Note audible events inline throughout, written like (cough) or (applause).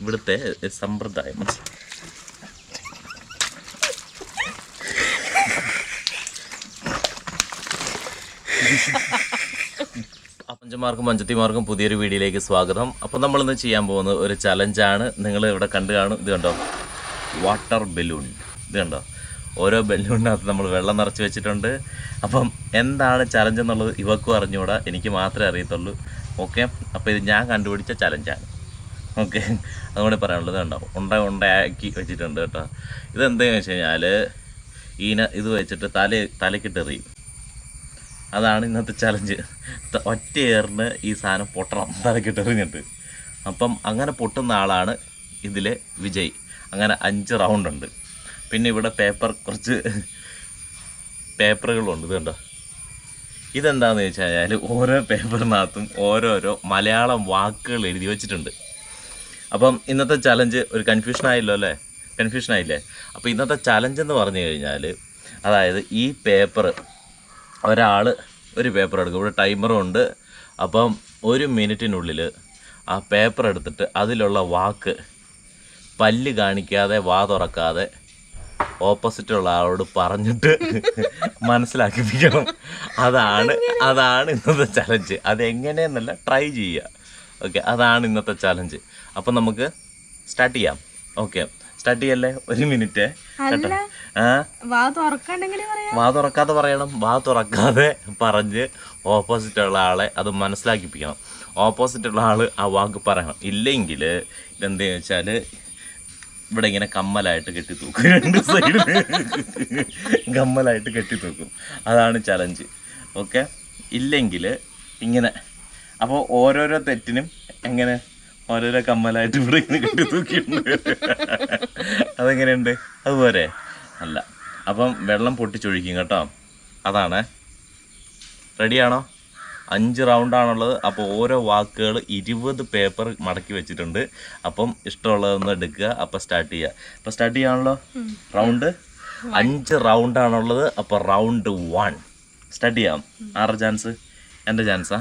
ഇവിടുത്തെ സമ്പ്രദായം. അപ്പഞ്ചന്മാർക്കും പഞ്ചത്തിമാർക്കും പുതിയൊരു വീഡിയോയിലേക്ക് സ്വാഗതം. അപ്പം നമ്മളിന്ന് ചെയ്യാൻ പോകുന്നത് ഒരു ചലഞ്ചാണ് നിങ്ങൾ ഇവിടെ കണ്ടു കാണും. ഇത് കണ്ടോ? വാട്ടർ ബലൂൺ ഇത് കണ്ടോ? ഓരോ ബലൂണിനകത്ത് നമ്മൾ വെള്ളം നിറച്ച് വെച്ചിട്ടുണ്ട്. അപ്പം എന്താണ് ചലഞ്ച് എന്നുള്ളത് ഇവക്കും അറിഞ്ഞുകൂടാ. എനിക്ക് മാത്രമേ അറിയത്തുള്ളൂ. ഓക്കെ അപ്പോൾ ഇത് ഞാൻ കണ്ടുപിടിച്ച ചലഞ്ചാണ് ഓക്കെ അതുകൊണ്ട് പറയാനുള്ളത് കണ്ടോ? ഉണ്ട ഉണ്ടയാക്കി വെച്ചിട്ടുണ്ട് കേട്ടോ. ഇതെന്താണെന്ന് വെച്ച് കഴിഞ്ഞാൽ ഈന ഇത് വെച്ചിട്ട് തല തലക്കിട്ടെറിയും അതാണ് ഇന്നത്തെ ചലഞ്ച് ഒറ്റ ഏറിന് ഈ സാധനം പൊട്ടണം. തലക്കിട്ടെറിഞ്ഞിട്ട് അപ്പം അങ്ങനെ പൊട്ടുന്ന ആളാണ് ഇതിലെ വിജയ്. അങ്ങനെ അഞ്ച് റൗണ്ട് ഉണ്ട്. പിന്നെ ഇവിടെ പേപ്പർ കുറച്ച് പേപ്പറുകളുണ്ട് ഇത് കണ്ടോ? ഇതെന്താണെന്ന് വെച്ച് കഴിഞ്ഞാൽ ഓരോ പേപ്പറിനകത്തും ഓരോരോ മലയാളം വാക്കുകൾ എഴുതി വെച്ചിട്ടുണ്ട്. അപ്പം ഇന്നത്തെ ചലഞ്ച് ഒരു കൺഫ്യൂഷൻ ആയില്ലോ അല്ലേ? കൺഫ്യൂഷൻ ആയില്ലേ? അപ്പോൾ ഇന്നത്തെ ചലഞ്ച് എന്ന് പറഞ്ഞു കഴിഞ്ഞാൽ അതായത് ഈ പേപ്പർ ഒരാൾ ഒരു പേപ്പർ എടുക്കും. ഇവിടെ ടൈമറും ഉണ്ട്. അപ്പം ഒരു മിനിറ്റിനുള്ളിൽ ആ പേപ്പർ എടുത്തിട്ട് അതിലുള്ള വാക്ക് പല്ല് കാണിക്കാതെ വാ തുറക്കാതെ ഓപ്പോസിറ്റുള്ള ആളോട് പറഞ്ഞിട്ട് മനസ്സിലാക്കിപ്പിക്കണം. അതാണ് അതാണ് ഇന്നത്തെ ചലഞ്ച് അതെങ്ങനെയെന്നല്ല ട്രൈ ചെയ്യുക. ഓക്കെ അതാണ് ഇന്നത്തെ ചലഞ്ച് അപ്പം നമുക്ക് സ്റ്റാർട്ട് ചെയ്യാം. ഓക്കെ സ്റ്റാർട്ട് ചെയ്യല്ലേ? ഒരു മിനിറ്റ് വാ തുറക്കാതെ പറയണം. വാ തുറക്കാതെ പറഞ്ഞ് ഓപ്പോസിറ്റ് ഉള്ള ആളെ അത് മനസ്സിലാക്കിപ്പിക്കണം. ഓപ്പോസിറ്റ് ഉള്ള ആൾ ആ വാക്ക് പറയണം. ഇല്ലെങ്കിൽ ഇതെന്താ വെച്ചാൽ ഇവിടെ ഇങ്ങനെ കമ്മലായിട്ട് കെട്ടി തൂക്കും. രണ്ട് സൈഡിൽ കമ്മലായിട്ട് കെട്ടി തൂക്കും. അതാണ് ചലഞ്ച് ഓക്കെ ഇല്ലെങ്കിൽ ഇങ്ങനെ. അപ്പോൾ ഓരോരോ തെറ്റിനും എങ്ങനെ ഓരോരോ കമ്മലായിട്ട് ഇവിടെ ഇങ്ങനെ കെട്ടി തൂക്കിയിട്ടുണ്ട്. അതെങ്ങനെയുണ്ട്? അതുപോലെ. അല്ല. അപ്പം വെള്ളം പൊട്ടിച്ചൊഴിക്കും കേട്ടോ. അതാണ്. റെഡിയാണോ അഞ്ച് റൗണ്ടാണുള്ളത്. അപ്പോൾ ഓരോ വാക്കുകൾ ഇരുപത് പേപ്പർ മടക്കി വെച്ചിട്ടുണ്ട്. അപ്പം ഇഷ്ടമുള്ളതൊന്ന് എടുക്കുക. അപ്പോൾ സ്റ്റാർട്ട് ചെയ്യുക. അപ്പോൾ സ്റ്റാർട്ട് ചെയ്യാണല്ലോ? റൗണ്ട്? അഞ്ച് റൗണ്ടാണുള്ളത്. അപ്പോൾ റൗണ്ട് വൺ. സ്റ്റാർട്ട് ചെയ്യാം. ആറ് ചാൻസ് എന്റെ ചാൻസാ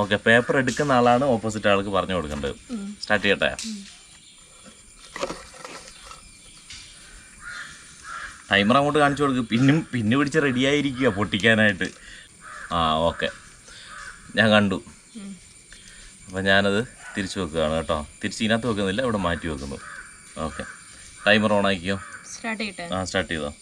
ഓക്കെ പേപ്പർ എടുക്കുന്ന ആളാണ് ഓപ്പോസിറ്റ് ആൾക്ക് പറഞ്ഞു കൊടുക്കേണ്ടത്. സ്റ്റാർട്ട് ചെയ്യട്ടെ? ടൈമർ അങ്ങോട്ട് കാണിച്ചു കൊടുക്കും. പിന്നും പിന്നെ പിടിച്ച് റെഡിയായിരിക്കുക പൊട്ടിക്കാനായിട്ട്. ആ ഓക്കെ ഞാൻ കണ്ടു. അപ്പം ഞാനത് തിരിച്ചു വെക്കുകയാണ് കേട്ടോ. തിരിച്ച് ഇതിനകത്ത് വെക്കുന്നില്ല ഇവിടെ മാറ്റി വെക്കുന്നു. ഓക്കെ. ടൈമർ ഓൺ ആക്കിയോ സ്റ്റാർട്ട് ചെയ്യട്ടെ? ആ സ്റ്റാർട്ട് ചെയ്തോ.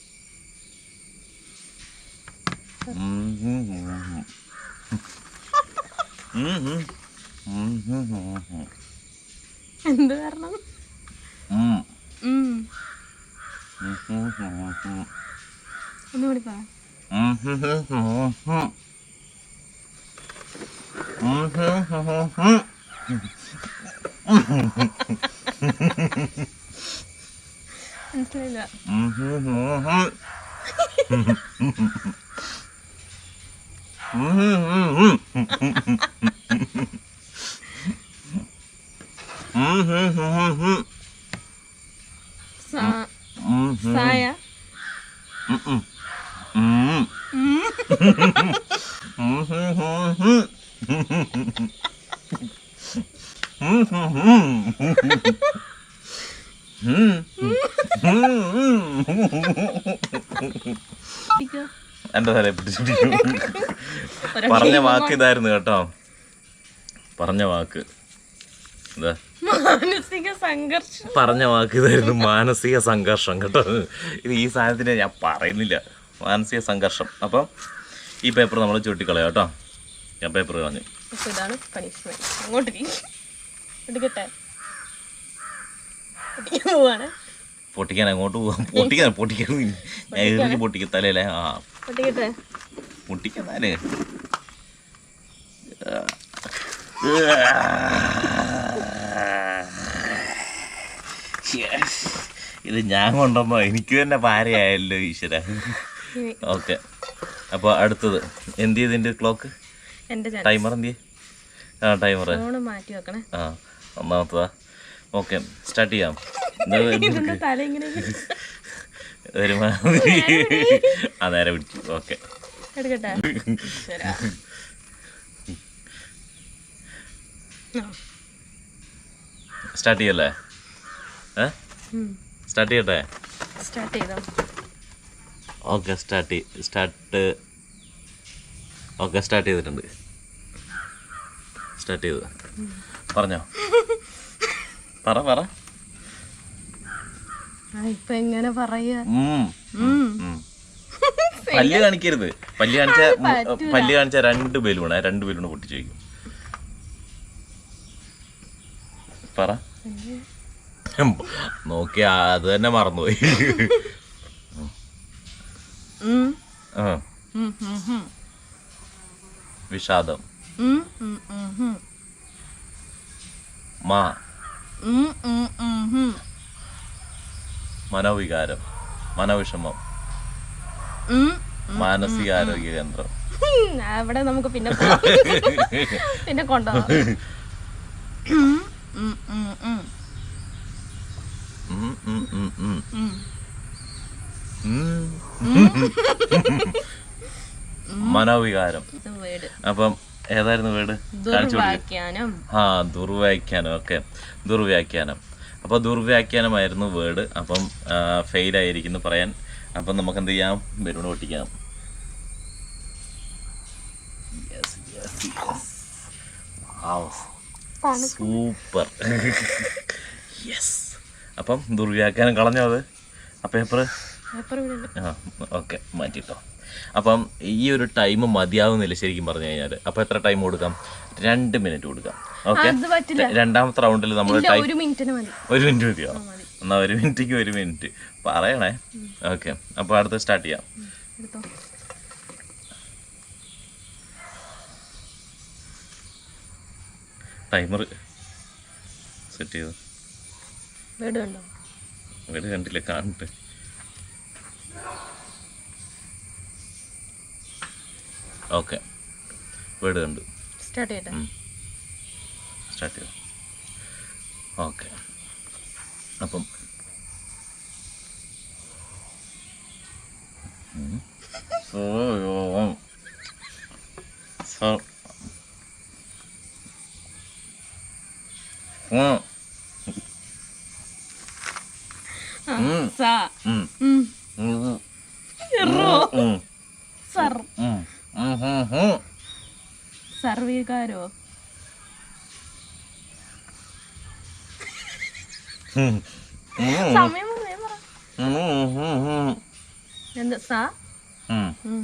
എന്ത് കാരണം. ഒന്നുകൂടി പറ. ഉം, ഉം, ഉം, ഉം, ഉം. ഉം, ഉം, എന്റെ തല പിടിച്ചു പറഞ്ഞ വാക്ക് ഇതായിരുന്നു കേട്ടോ. പറഞ്ഞ വാക്ക്. മാനസിക സംഘർഷം. പറഞ്ഞ വാക്ക് ഇതായിരുന്നു മാനസിക സംഘർഷം കേട്ടോ. ഇത് ഈ സാധനത്തിന് ഞാൻ പറയുന്നില്ല. മാനസിക സംഘർഷം. അപ്പം ഈ പേപ്പർ നമ്മൾ ചുരുട്ടിക്കളയാം കേട്ടോ. ഞാൻ പേപ്പർ കളഞ്ഞു. ഇതാണ് പണിഷ്മെന്റ് അങ്ങോട്ട് ഇരി. എടുക്കട്ടെ പൊട്ടിക്കാൻ പോവാണ്. പൊട്ടിക്കാൻ അങ്ങോട്ട് പോവാം. പൊട്ടിക്കാൻ പൊട്ടിക്കാൻ. ഞാൻ എറിഞ്ഞ് പൊട്ടിക്കും തലയിലെ. ആ. പൊട്ടിക്കട്ടെ? പൊട്ടിക്കാൻ ഇത് ഞാൻ കൊണ്ടുവന്നോ എനിക്ക് തന്നെ പാരയായല്ലോ ഈശ്വര. ഓക്കെ അപ്പോൾ അടുത്തത്. എന്ത് ചെയ്തിന്റെ ക്ലോക്ക് ടൈമർ എന്ത് ചെയ്യ്? ആ ടൈമർ ഫോണ് മാറ്റി വെക്കണേ. ആ ഒന്നാമത്തതാ. ഓക്കെ സ്റ്റാർട്ട് ചെയ്യാം. ആ നേരെ പിടിച്ചു. ഓക്കെ സ്റ്റാർട്ട് ചെയ്യല്ലേ? സ്റ്റാർട്ട് ചെയ്യട്ടെ? സ്റ്റാർട്ട് ചെയ്തോ? Okay start start okay start ചെയ്തിട്ടുണ്ട്. സ്റ്റാർട്ട് ചെയ്തു? പറഞ്ഞോ. പറ പറ. ഇപ്പൊ എങ്ങനെ പറയാ. പല്ല് കാണിക്കരുത്. പല്ല് കാണിച്ച പല്ല് കാണിച്ച രണ്ട് ബലൂണ് രണ്ട് ബലൂണ് പൊട്ടിച്ചു വയ്ക്കും. പറ. നോക്കി അത് തന്നെ മറന്നുപോയി. വിഷാദം. മാ. മനോവികാരം മനോവിഷമം. മാനസികാരോഗ്യ കേന്ദ്രം. (laughs) അവിടെ നമുക്ക് പിന്നെ. (laughs) പിന്നെ കൊണ്ടുപോകാം മനോവികാരം. അപ്പം ഏതായിരുന്നു കാണിച്ചു കൊടുക്കുക ആ ദുർവ്യാഖ്യാനം. ഓക്കെ. ദുർവ്യാഖ്യാനം. അപ്പോൾ ദുർവ്യാഖ്യാനമായിരുന്നു വേർഡ് അപ്പം ഫെയിൽ ആയിരിക്കുന്നു പറയാൻ. അപ്പം നമുക്ക് എന്ത് ചെയ്യാം? ബലൂൺ പൊട്ടിക്കാം. സൂപ്പർ യെസ് (laughs) അപ്പം ദുർവ്യാഖ്യാനം കളഞ്ഞോ അത്? ആ പേപ്പർ ഓക്കെ മാറ്റിട്ടോ. അപ്പം ഈ ഒരു ടൈം മതിയാവുന്നില്ല ശരിക്കും പറഞ്ഞു കഴിഞ്ഞാൽ അപ്പൊ എത്ര ടൈം കൊടുക്കാം? രണ്ട് മിനിറ്റ് കൊടുക്കാം. ഓക്കെ? രണ്ടാമത്തെ റൗണ്ടിൽ നമ്മൾ ടൈം ഒരു മിനിറ്റ് മതിയോ? മതി. എന്നാ ഒരു മിനിറ്റിക്ക് ഒരു മിനിറ്റ് പറയണേ. ഓക്കെ. അപ്പൊ അടുത്ത് സ്റ്റാർട്ട് ചെയ്യാം. ടൈമർ സെറ്റ് ചെയ്തു? വീട് കണ്ടില്ല? കാണട്ടെ. ഓക്കെ വീട് കണ്ടു. സ്റ്റാർട്ട് ചെയ്യട്ടെ സ്റ്റാർട്ട് ചെയ്തു? ഓക്കെ അപ്പം. സാ സോ- സോ- ഉം. ആ, ഉം. സ ഉം. ഉം. ഉം. റോ ഉം. സർ ഉം. ഉം. ഉം. ഉം. സർവീകാരോ ഉം. ഉം. സമയം പറ, വേഗം പറ. ഉം. ഉം. ഉം. എന്ത്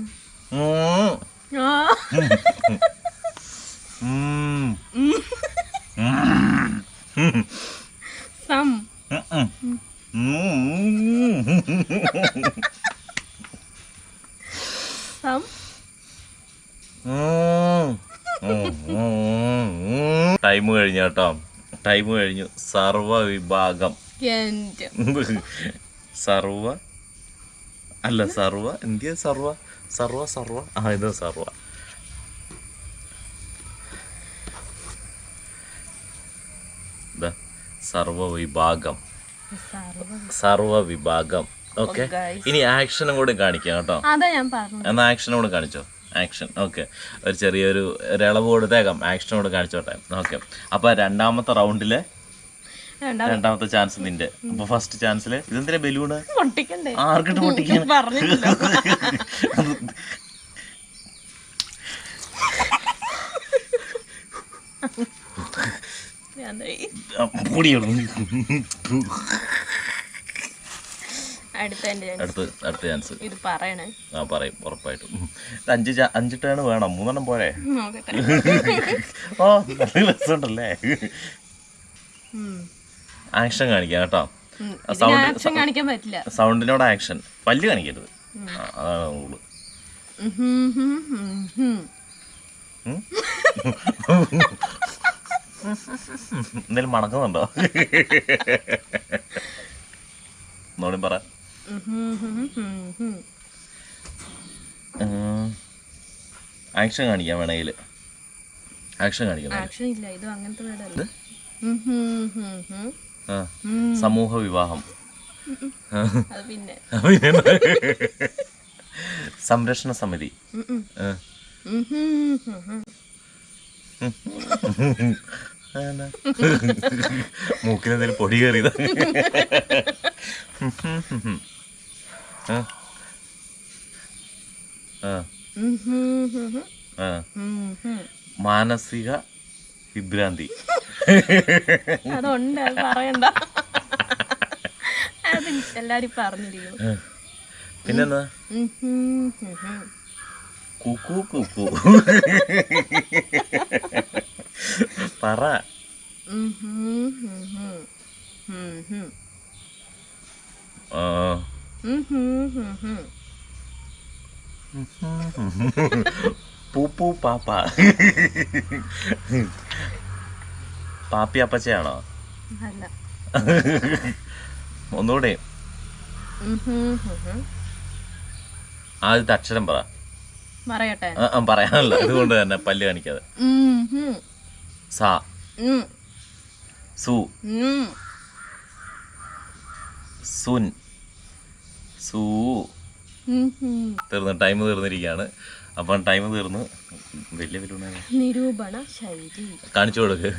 സ. സം. ടൈം കഴിഞ്ഞു കേട്ടോ. ടൈം കഴിഞ്ഞു. സർവ വിഭാഗം. സർവ അല്ല സർവ. ഇന്ത്യ സർവ? സർവ സർവ. ആ ഇത് സർവ. സർവ വിഭാഗം സർവ വിഭാഗം ഓക്കെ. Oh, ഇനി ആക്ഷനും കൂടെ കാണിക്കാം കേട്ടോ. എന്നാ ആക്ഷനും കൂടെ കാണിച്ചോ? ആക്ഷൻ. ഓക്കെ. ഒരു ചെറിയൊരു ഒരു ഇളവ് കൊടുത്തേക്കാം. ആക്ഷനും കൂടെ കാണിച്ചോട്ടെ. ഓക്കെ. അപ്പൊ രണ്ടാമത്തെ റൗണ്ടിലെ രണ്ടാമത്തെ ചാൻസ് നിന്റെ. അപ്പൊ ഫസ്റ്റ് ചാൻസിൽ ഇതെന്തിനാ ബലൂണ്? ആർക്കിട്ട് പൊട്ടിക്കാൻ അടുത്ത ചാൻസ് ഇത് പറയണേ. ആ പറയും ഉറപ്പായിട്ടും. അഞ്ച് അഞ്ച് ടേൺ വേണം. മൂന്നെണ്ണം പോരെ? ഓ നല്ല രസമുണ്ടല്ലേ. ആക്ഷൻ കാണിക്കാം കേട്ടോ. ആക്ഷൻ കാണിക്കാൻ പറ്റില്ല. സൗണ്ടിനോട് ആക്ഷൻ പല്ല് കാണിക്കരുത്. അതാണ് റൂൾ. എന്തെങ്കിലും മണക്കുന്നുണ്ടോ? ഒന്നുകൂടി പറ. ആക്ഷൻ കാണിക്കാം വേണമെങ്കിൽ ആക്ഷൻ കാണിക്കാം ആക്ഷൻ ഇല്ല ഇത് അങ്ങനത്തെ വേടല്ല. സമൂഹ വിവാഹം സംരക്ഷണ സമിതി. എന്തെങ്കിലും പൊടി കയറിയതാ. മാനസിക വിഭ്രാന്തി. അതുണ്ട് അത് പറയണ്ട. അത് എല്ലാരും പറഞ്ഞിരിക്കും. പിന്നെന്താ. കുക്കു കുക്കു. പറ. പൂപ്പു പാപ്പ പാപ്പി അപ്പച്ചയാണോ? ഒന്നുകൂടെ. ആദ്യത്തെ അക്ഷരം പറ. പറയാനല്ലോ. ഇതുകൊണ്ട് തന്നെ പല്ല് കാണിക്കാതെ. സാ. സു. സുൻ. സൂ. തീർന്നു ടൈം തീർന്നിരിക്കുകയാണ്. അപ്പം ടൈം തീർന്നു. വലിയ നിരൂപണ ശൈലി. കാണിച്ചു കൊടുക്ക്.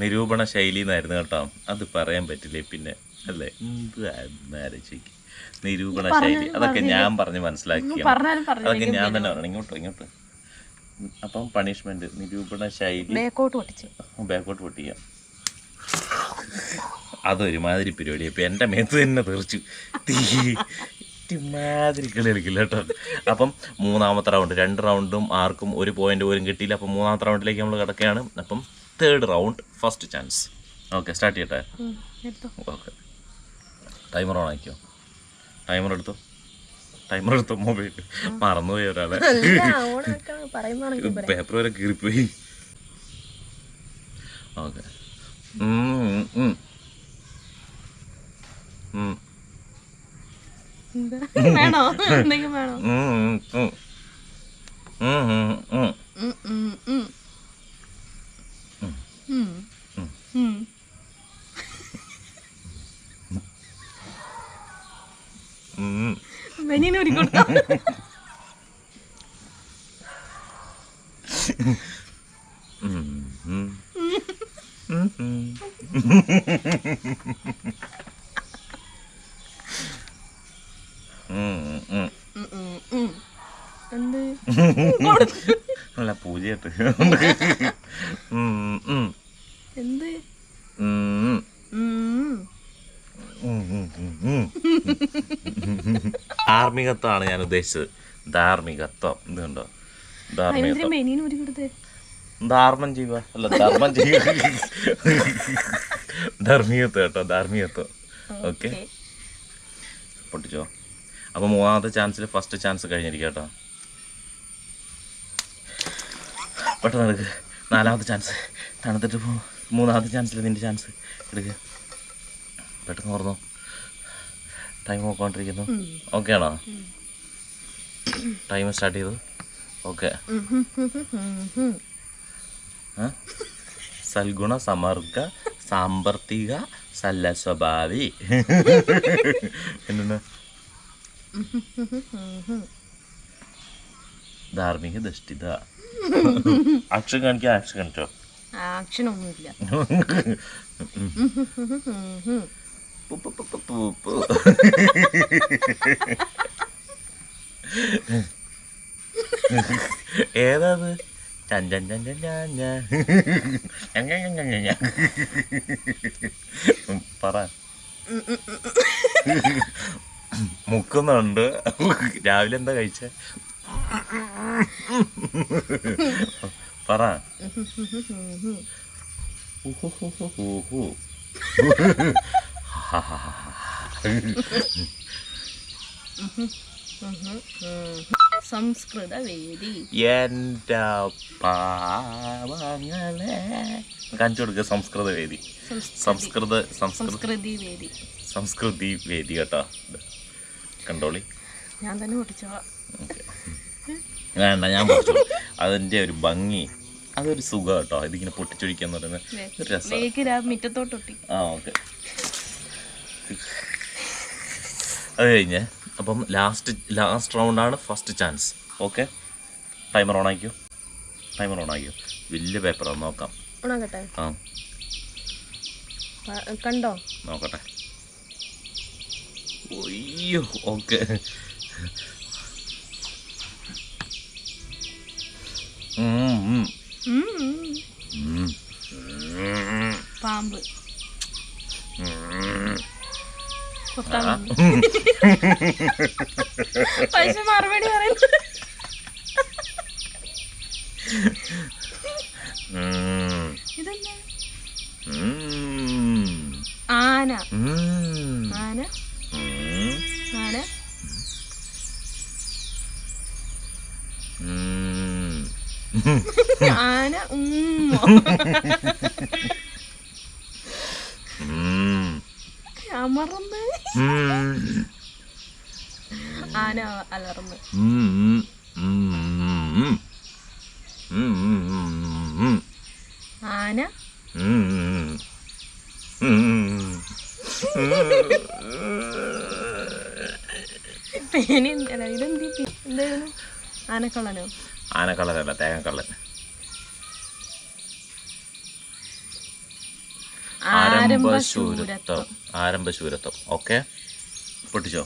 നിരൂപണ ശൈലി എന്നായിരുന്നു കേട്ടോ. അത് പറയാൻ പറ്റില്ലേ പിന്നെ? അല്ലേ? എന്ത് ആലോചിക്ക് നിരൂപണ ശൈലി. അതൊക്കെ ഞാൻ പറഞ്ഞ് മനസ്സിലാക്കി അതൊക്കെ ഞാൻ തന്നെ പറഞ്ഞു. ഇങ്ങോട്ട് ഇങ്ങോട്ട്. അപ്പം പണിഷ്മെന്റ് നിരൂപണ ശൈലി. ബേക്കോട്ട് പൊട്ടിച്ച്. ബാക്കോട്ട് പൊട്ടിക്കാം അതൊരുമാതിരി പരിപാടി ഇപ്പം എന്റെ മേത്ത് തന്നെ തീർച്ചു തീ. മാതിരി കളി കളിക്കില്ല കേട്ടോ അപ്പം മൂന്നാമത്തെ റൗണ്ട് രണ്ട് റൗണ്ടും ആർക്കും ഒരു പോയിന്റ് പോലും കിട്ടിയില്ല. അപ്പം മൂന്നാമത്തെ റൗണ്ടിലേക്ക് നമ്മൾ കിടക്കുകയാണ്. അപ്പം third round first chance okay start ചെയ്യട്ടെ? ഓക്കെ ടൈമർ ഓൺ ആക്കിയോ? ടൈമർ എടുത്തു? ടൈമർ എടുത്തു മൊബൈൽ മറന്നുപോയി ഒരാളെ. പേപ്പർ വരെ കീറിപ്പോയി. ഓക്കെ ഉം ഉം, ഉം, ഉം. ഉം. ഉം. ബനിയന് ഒരു കൊടുത്തോ? ഉം, ഉം, ഉം. എന്ത് കൊടുത്തു. അല്ല പൂജയായിട്ട് എന്ത്. ധാർമ്മികത്വമാണ് ഞാൻ ഉദ്ദേശിച്ചത്. ധാർമ്മികത്വം. ഇതുണ്ടോ ധാർമ്മം ചെയ്യുക. അല്ല ധർമ്മം ചെയ്യുക. ധാർമ്മികത്വം കേട്ടോ ധാർമ്മികത്വം. ഓക്കേ. പൊട്ടിച്ചോ? അപ്പോൾ മൂന്നാമത്തെ ചാൻസിൽ ഫസ്റ്റ് ചാൻസ് കഴിഞ്ഞിരിക്കും കേട്ടോ. പെട്ടെന്ന് എടുക്ക്. നാലാമത്തെ ചാൻസ് തണുത്തിട്ട് പോ. മൂന്നാമത്തെ ചാൻസിൽ നിന്റെ ചാൻസ് എടുക്കുക പെട്ടെന്ന് ഓർന്നു. ടൈം നോക്കിക്കൊണ്ടിരിക്കുന്നു. ഓക്കെ ആണോ? ടൈം സ്റ്റാർട്ട് ചെയ്തു. ഓക്കെ. സൽഗുണ സമർഗ സാമ്പത്തിക സല്ല സ്വഭാവി. (laughs) എന്തെന്ന് (laughs) ധാർമ്മിക ദൃഷ്ടിത. ആക്ഷൻ കാണിക്കാൻ കാണിച്ചോ? ആക്ഷൻ ഒന്നുമില്ല പു. ഏതാത്? പറ. മുക്കുന്നുണ്ട്. രാവിലെ എന്താ കഴിച്ച? പറ. സംസ്കൃത വേദി എന്റെ പാവങ്ങളെ. കാണിച്ചു കൊടുക്കുക സംസ്കൃത. വേദി സംസ്കൃത സംസ്കൃത. വേദി സംസ്കൃതി വേദി കേട്ടോ. കണ്ടോളി. ഞാൻ തന്നെ പൊട്ടിച്ചോളാം. വേണ്ട ഞാൻ പൊട്ടിച്ചു അതിന്റെ ഒരു ഭംഗി അതൊരു സുഖം കേട്ടോ ഇതിങ്ങനെ പൊട്ടിച്ചൊഴിക്കാന്ന് പറയുന്നത് രസം. ആ ഓക്കെ. അത് കഴിഞ്ഞ് അപ്പം last last റൗണ്ടാണ് first chance okay. Timer on ആക്കിയോ? Timer on ആക്കിയോ? വലിയ പേപ്പറാണ് നോക്കാം. ആ, കണ്ടോ? നോക്കട്ടെ. ഒയ്യോ ഓക്കെ. പാമ്പ്. പക്ഷെ (laughs) മറുപടി പറയുന്നു (laughs) ആന. അമർന്ന്. ആന അലർന്ന്. ആന. പേനി ഇതെന്തി? എന്തായിരുന്നു? ആനക്കള്ളനോ? ആനക്കള്ളനല്ല തേങ്ങക്കള്ളൻ ആരംഭശൂരത്വം ആരംഭശൂരത്വം ഓക്കെ? പൊട്ടിച്ചോ?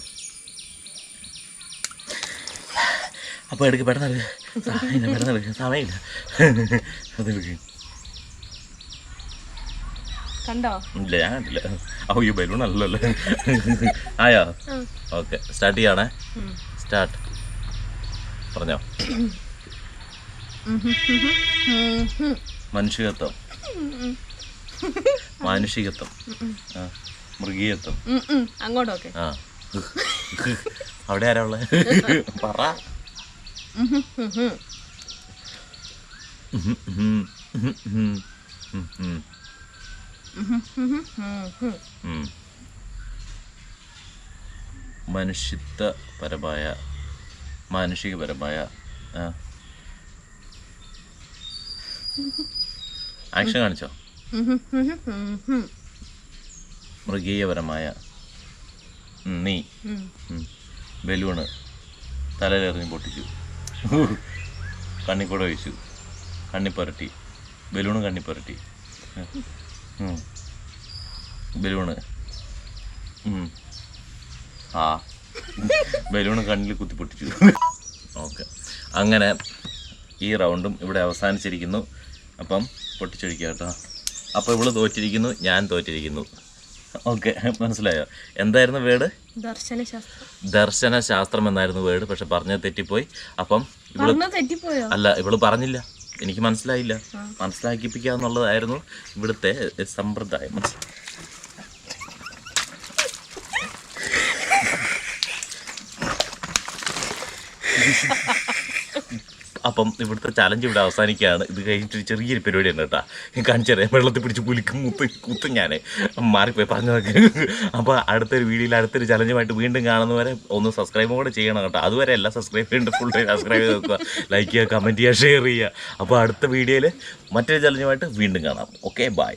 അപ്പോൾ എടുക്ക് പെട്ടെന്ന് എടുക്ക്. സമയമില്ല പെട്ടെന്ന് എടുക്ക്. സമയമില്ല. അതെടുക്ക് കണ്ടോ? ഇല്ല ഞാൻ കണ്ടില്ല. ഓ ഈ ബലൂൺ അല്ലല്ലോ. ആയോ? ഓക്കെ സ്റ്റാർട്ട് ചെയ്യണേ. സ്റ്റാർട്ട് പറഞ്ഞോ. (coughs) മനുഷ്യത്വം. മാനുഷികത്വം. മൃഗീയത്വം. അങ്ങോട്ടൊക്കെ. ആ. അവിടെ ആരാ ഉള്ളത് പറ. മനുഷ്യത്വപരമായ മാനുഷികപരമായ ആ. ആക്ഷൻ കാണിച്ചോ. മൃഗീയപരമായ നീ. ബലൂണ് തലയിലെറിഞ്ഞ് പൊട്ടിച്ചു. കണ്ണിക്കൂടെ ഒഴിച്ചു. കണ്ണിപ്പുരട്ടി. ബലൂണ് കണ്ണിപ്പുരട്ടി. ബലൂണ്. ആ. ബലൂണ് കണ്ണിൽ കുത്തി പൊട്ടിച്ചു ഓക്കെ. അങ്ങനെ ഈ റൗണ്ടും ഇവിടെ അവസാനിച്ചിരിക്കുന്നു. അപ്പം പൊട്ടിച്ചൊഴിക്കുക കേട്ടോ. അപ്പോൾ ഇവൾ തോറ്റിരിക്കുന്നു ഞാൻ തോറ്റിരിക്കുന്നു. ഓക്കെ മനസ്സിലായോ? എന്തായിരുന്നു വേർഡ്? ദർശനശാസ്ത്രം. ദർശന ശാസ്ത്രം എന്നായിരുന്നു വേർഡ് പക്ഷെ പറഞ്ഞത് തെറ്റിപ്പോയി. അപ്പം ഇവൾ അല്ല ഇവൾ പറഞ്ഞില്ല. എനിക്ക് മനസ്സിലായില്ല. മനസ്സിലാക്കിപ്പിക്കുക എന്നുള്ളതായിരുന്നു ഇവിടുത്തെ സമ്പ്രദായം. മനസ്സിലായി (laughs) അപ്പം ഇവിടുത്തെ ചലഞ്ച് ഇവിടെ അവസാനിക്കുകയാണ്. ഇത് കഴിഞ്ഞിട്ട് ചെറിയൊരു പരിപാടി ഉണ്ട് കേട്ടോ. കാണിച്ചറിയാം വെള്ളത്തിൽ പിടിച്ച് കുലിക്കും മുത്ത് കുത്തും ഞാൻ മാറിപ്പോയി പറഞ്ഞതൊക്കെ അപ്പോൾ അടുത്തൊരു വീഡിയോയിൽ അടുത്തൊരു ചലഞ്ചുമായിട്ട് വീണ്ടും കാണുന്നവരെ ഒന്ന് സബ്സ്ക്രൈബും കൂടെ ചെയ്യണം കേട്ടോ. അതുവരെ എല്ലാം സബ്സ്ക്രൈബ് ചെയ്യേണ്ട ഫുൾ സബ്സ്ക്രൈബ് ചെയ്ത് നോക്കുക. ലൈക്ക് ചെയ്യുക കമന്റ് ചെയ്യുക ഷെയർ ചെയ്യുക. അപ്പോൾ അടുത്ത വീഡിയോയിൽ മറ്റൊരു ചലഞ്ചുമായിട്ട് വീണ്ടും കാണാം. Okay bye